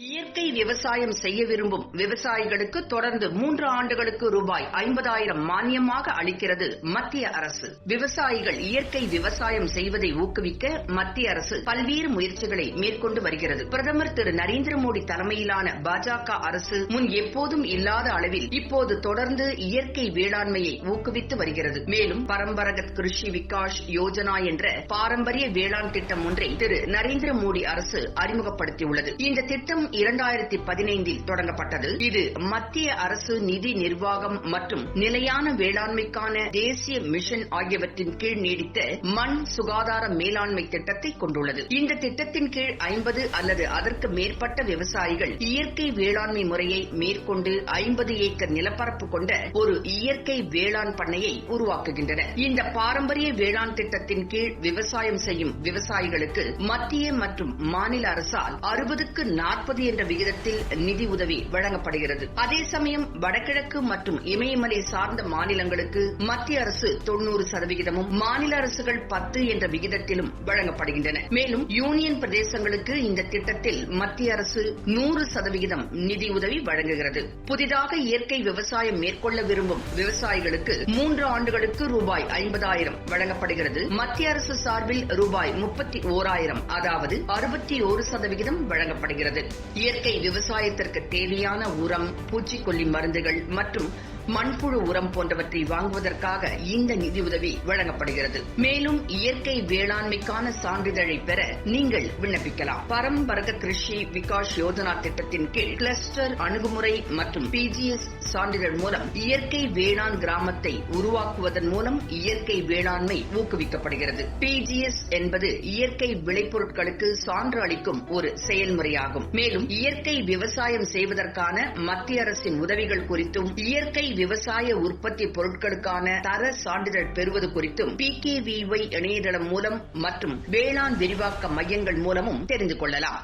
இயற்கை விவசாயம் செய்ய விரும்பும் விவசாயிகளுக்கு தொடர்ந்து மூன்று ஆண்டுகளுக்கு ரூபாய் ஐம்பதாயிரம் மானியமாக அளிக்கிறது மத்திய அரசு. விவசாயிகள் இயற்கை விவசாயம் செய்வதை ஊக்குவிக்க மத்திய அரசு பல்வேறு முயற்சிகளை மேற்கொண்டு வருகிறது. பிரதமர் திரு நரேந்திர மோடி தலைமையிலான பாஜக அரசு முன் எப்போதும் இல்லாத அளவில் இப்போது தொடர்ந்து இயற்கை வேளாண்மையை ஊக்குவித்து வருகிறது. மேலும் பரம்பரகத் கிருஷி விகாஷ் யோஜனா என்ற பாரம்பரிய வேளாண் திட்டம் ஒன்றை திரு நரேந்திர மோடி அரசு அறிமுகப்படுத்தியுள்ளது. இந்த திட்டம் இரண்டாயிரத்தி பதினைந்தில் தொடங்கப்பட்டது. இது மத்திய அரசு நிதி நிர்வாகம் மற்றும் நிலையான வேளாண்மைக்கான தேசிய மிஷன் ஆகியவற்றின் கீழ் நீடித்த மண் சுகாதார மேலாண்மை திட்டத்தை கொண்டுள்ளது. இந்த திட்டத்தின் கீழ் ஐம்பது அல்லது அதற்கு மேற்பட்ட விவசாயிகள் இயற்கை வேளாண்மை முறையை மேற்கொண்டு ஐம்பது ஏக்கர் நிலப்பரப்பு கொண்ட ஒரு இயற்கை வேளாண் பண்ணையை உருவாக்குகின்றனர். இந்த பாரம்பரிய வேளாண் திட்டத்தின் கீழ் விவசாயம் செய்யும் விவசாயிகளுக்கு மத்திய மற்றும் மாநில அரசால் அறுபதுக்கு நாற்பது என்ற விகிதத்தில் நிதி உதவி வழங்கப்படுகிறது. அதே சமயம் வடகிழக்கு மற்றும் இமயமலை சார்ந்த மாநிலங்களுக்கு மத்திய அரசு தொன்னூறு சதவிகிதமும் மாநில அரசுகள் பத்து என்ற விகிதத்திலும் வழங்கப்படுகின்றன. மேலும் யூனியன் பிரதேசங்களுக்கு இந்த திட்டத்தில் மத்திய அரசு நூறு சதவிகிதம் நிதியுதவி வழங்குகிறது. புதிதாக இயற்கை விவசாயம் மேற்கொள்ள விரும்பும் விவசாயிகளுக்கு மூன்று ஆண்டுகளுக்கு ரூபாய் ஐம்பதாயிரம் வழங்கப்படுகிறது. மத்திய அரசு சார்பில் ரூபாய் முப்பத்தி ஓராயிரம் அதாவது அறுபத்தி ஒரு சதவிகிதம் வழங்கப்படுகிறது. இயற்கை விவசாயத்திற்கு தேவையான உரம் பூச்சிக்கொல்லி மருந்துகள் மற்றும் மண்புழு உரம் போன்றவற்றை வாங்குவதற்காக இந்த நிதியுதவி வழங்கப்படுகிறது. மேலும் இயற்கை வேளாண்மைக்கான சான்றிதழை பெற நீங்கள் விண்ணப்பிக்கலாம். பரம்பரக கிருஷி விகாஷ் யோஜனா திட்டத்தின் கீழ் கிளஸ்டர் அணுகுமுறை மற்றும் பிஜிஎஸ் சான்றிதழ் மூலம் இயற்கை வேளாண் கிராமத்தை உருவாக்குவதன் மூலம் இயற்கை வேளாண்மை ஊக்குவிக்கப்படுகிறது. பிஜிஎஸ் என்பது இயற்கை விளைபொருட்களுக்கு சான்று அளிக்கும் ஒரு செயல்முறையாகும். மேலும் இயற்கை விவசாயம் செய்வதற்கான மத்திய அரசின் உதவிகள் குறித்தும் இயற்கை விவசாய உற்பத்தி பொருட்களுக்கான தர சான்றிதழ் பெறுவது குறித்தும் பி கே இணையதளம் மூலம் மற்றும் வேளாண் விரிவாக்க மையங்கள் மூலமும் தெரிந்து கொள்ளலாம்.